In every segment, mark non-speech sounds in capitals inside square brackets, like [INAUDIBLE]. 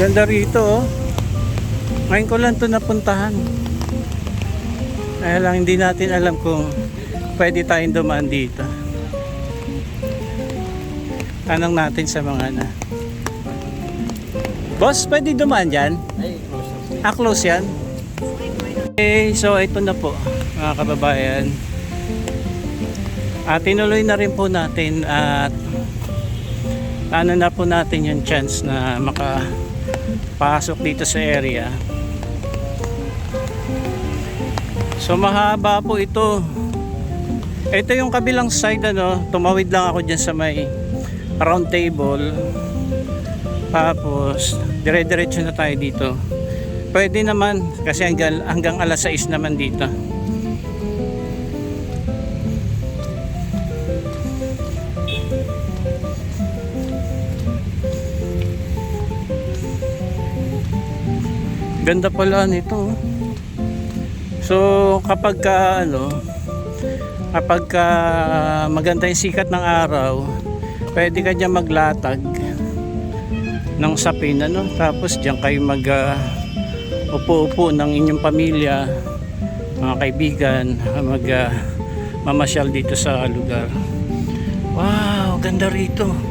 Ganda rito oh. Ngayon ko lang to napuntahan. Kaya lang hindi natin alam kung pwede tayong dumaan dito. Tanong natin sa mga na. Boss, pwede dumaan dyan? Ay, close na. Ah, close yan? Okay, so ito na po mga kababayan. At tinuloy na rin po natin at ano na po natin yung chance na makapasok dito sa area. So mahaba po ito. Ito yung kabilang side ano, tumawid lang ako dyan sa may round table. Tapos dire-diretso na tayo dito. Pwede naman kasi hanggang, hanggang alas 6 naman dito. Ganda pala nito. oh. So kapag ka ano kapag ka maganda yung sikat ng araw, pwede ka diyan maglatag ng sapin ano tapos diyan kayo mag ah, upo-upo ng inyong pamilya, mga kaibigan, mag ah, mamasyal dito sa lugar. Wow, ganda rito.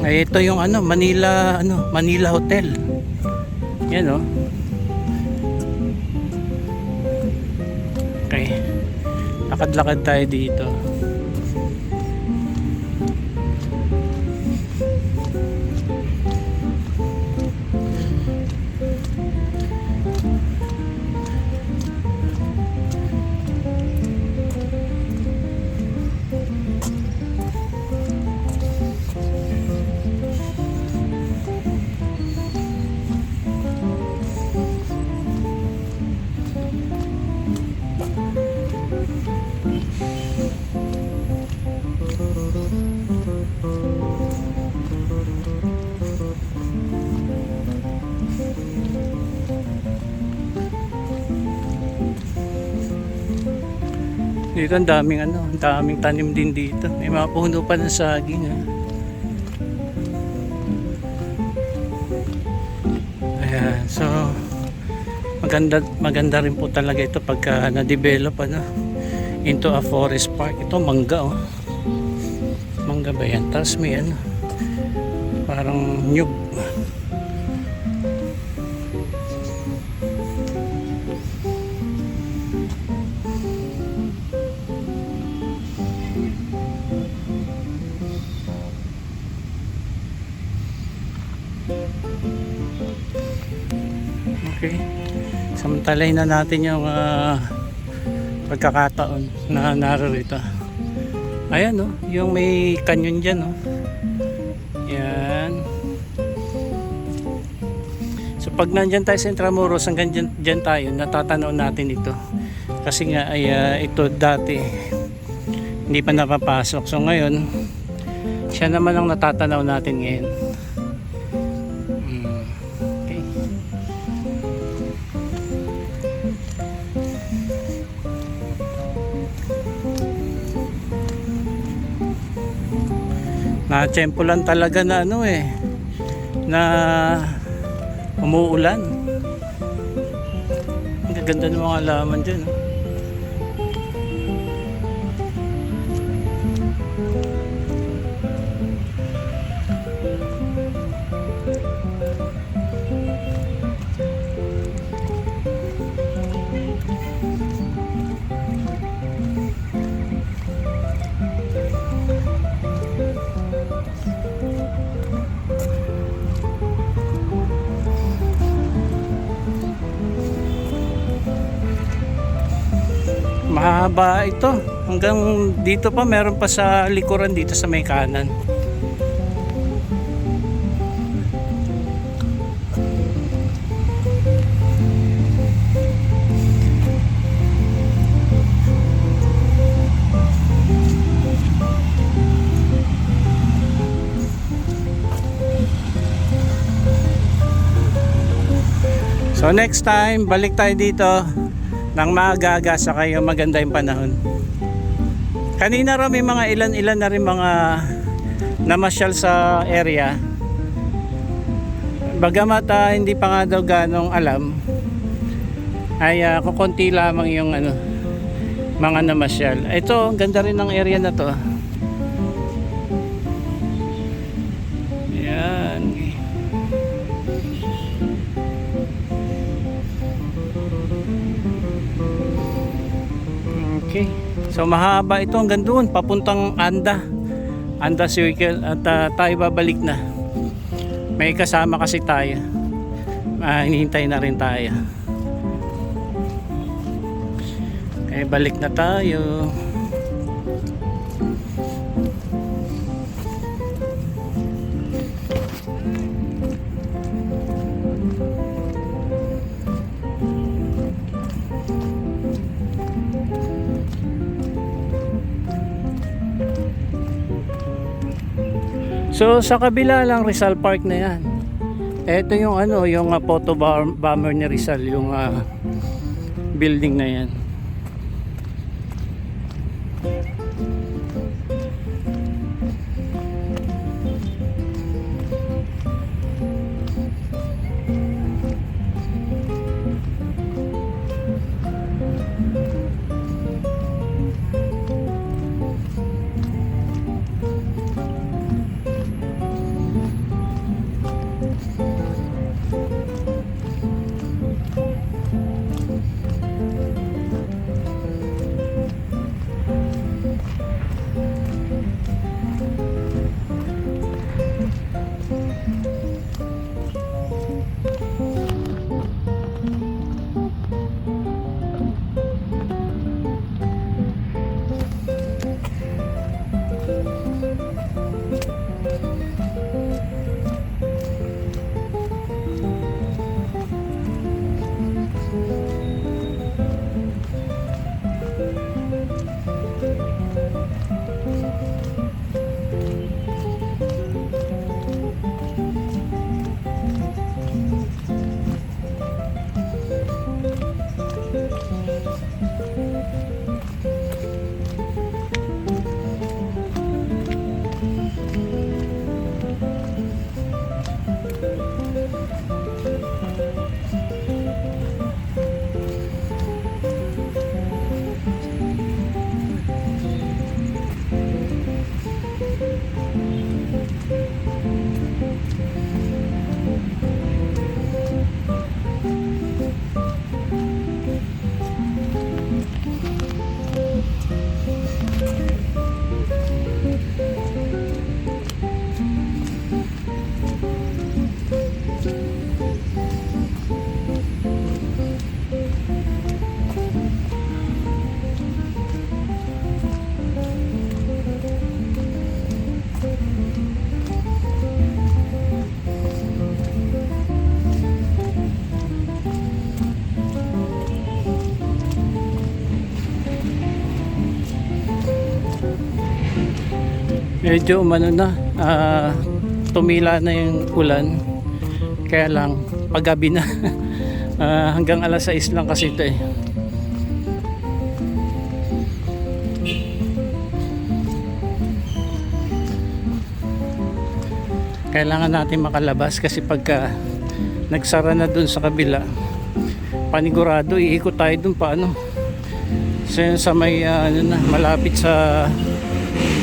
Ay, ito yung ano, Manila, ano, Manila Hotel. Yan oh. Okay. Lakad-lakad tayo dito. Dito ang daming ano, ang daming tanim din dito. May mga puno pa ng saging ha. Ayan, so maganda maganda rin po talaga ito pagka na-develop ano into a forest park. Ito mangga oh. Mangga ba yan? Tapos may ano parang nyug. Samantalay na natin yung ah, pagkakataon na narito. Ayan oh, yung may canyon dyan oh. Yan. So pag nandyan tayo sa Intramuros, hanggang dyan, dyan tayo, natatanaw natin ito. Kasi nga ay ah, ito dati hindi pa napapasok. So ngayon, siya naman ang natatanaw natin ngayon. Na tiyempo lang talaga na ano eh na umuulan ang gaganda ng mga halaman dyan oh. Mahaba ito hanggang dito pa meron pa sa likuran dito sa may kanan. So next time, balik tayo dito ng maaga-aga sa kayo maganda yung panahon. Kanina raw may mga ilan-ilan na rin mga namasyal sa area. Bagamat ah, hindi pa nga daw ganong alam, ay uh, kukunti lamang yung ano, mga namasyal. Ito, ang ganda rin ng area na to. So mahaba ito hanggang doon papuntang Anda. Anda Circle at ah, tayo babalik na. May kasama kasi tayo. Ah, hinihintay na rin tayo. Eh balik na tayo. So sa kabila lang Rizal Park na yan. Ito yung ano, yung uh, photo bomber ni Rizal, yung ah, building na yan. Medyo umano na, ah, tumila na yung ulan. Kaya lang, paggabi na. [LAUGHS] Ah, hanggang alas 6 lang kasi ito eh. Kailangan natin makalabas kasi pagka nagsara na dun sa kabila, panigurado iikot tayo dun paano. So sa may ah, ano na, malapit sa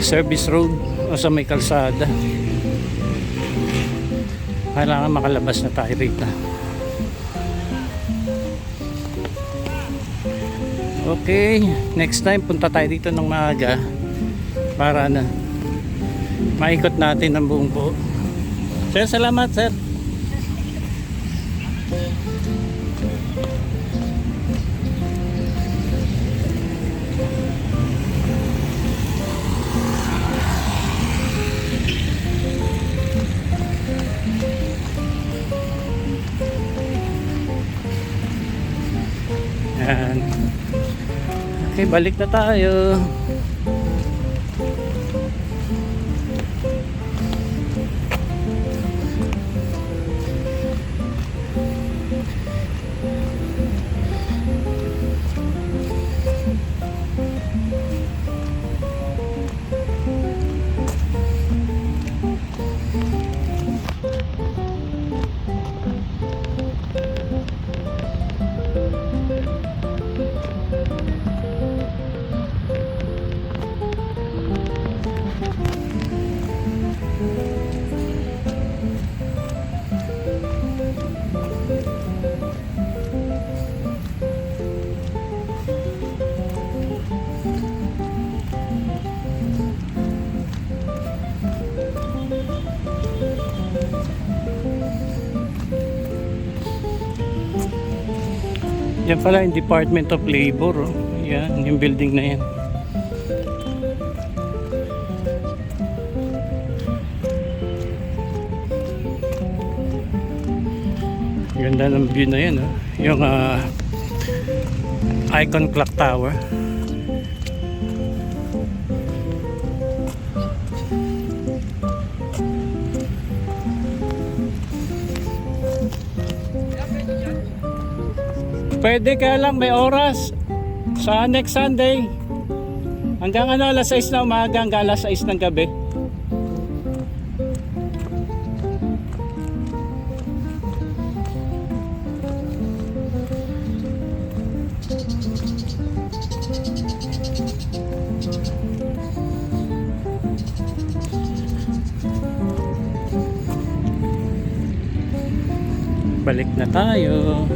service road o sa may kalsada. Kailangan makalabas na tayo rito. Okay next time punta tayo dito ng maaga para na maikot natin ang buong buo. Sir salamat sir Yan. Okay, balik na tayo. Diyan pala yung Department of Labor. Oh. Yan, yung building na yan. Ganda ng view na yan. Oh. Yung ah, Icon Clock Tower. Pwede kaya lang may oras sa next Sunday. Hanggang ano, alas 6 na umaga hanggang alas 6 ng gabi. Balik na tayo.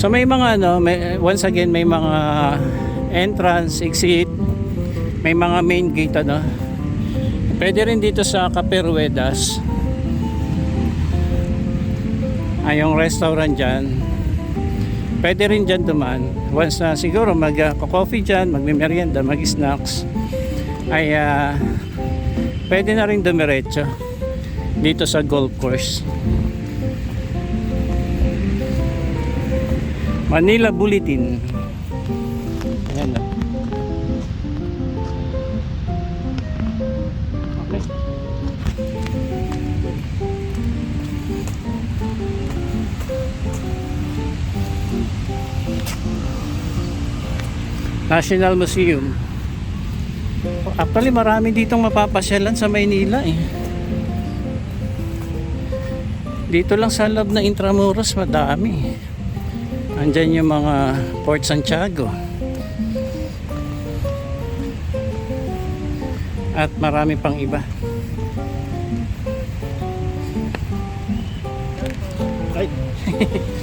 So may mga ano, may, once again may mga entrance, exit, may mga main gate ano. Pwede rin dito sa Caperuedas. Ay yung restaurant dyan. Pwede rin dyan duman. Once na siguro mag-coffee dyan, magme-merienda, mag-snacks, ay ah, pwede na rin dumiretso dito sa golf course. Manila Bulletin. Ayan. Okay. National Museum. Actually, marami ditong mapapasyalan sa Maynila eh. Dito lang sa loob na Intramuros, madami. Andyan yung mga Port Santiago. At marami pang iba. Ay. [LAUGHS]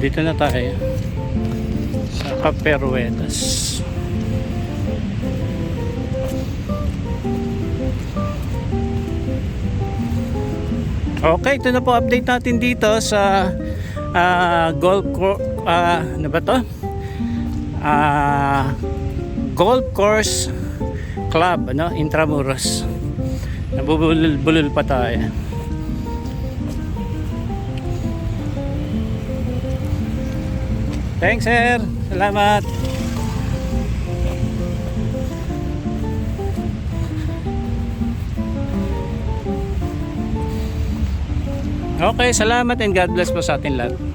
dito na tayo. Sa Caperuetas. Okay, ito na po update natin dito sa ah, golf course, ano ba to? Ah, golf course club, ano, Intramuros. Nabubulol-bulol pa tayo. Thanks, sir. Salamat. Okay, salamat and God bless po sa atin lahat.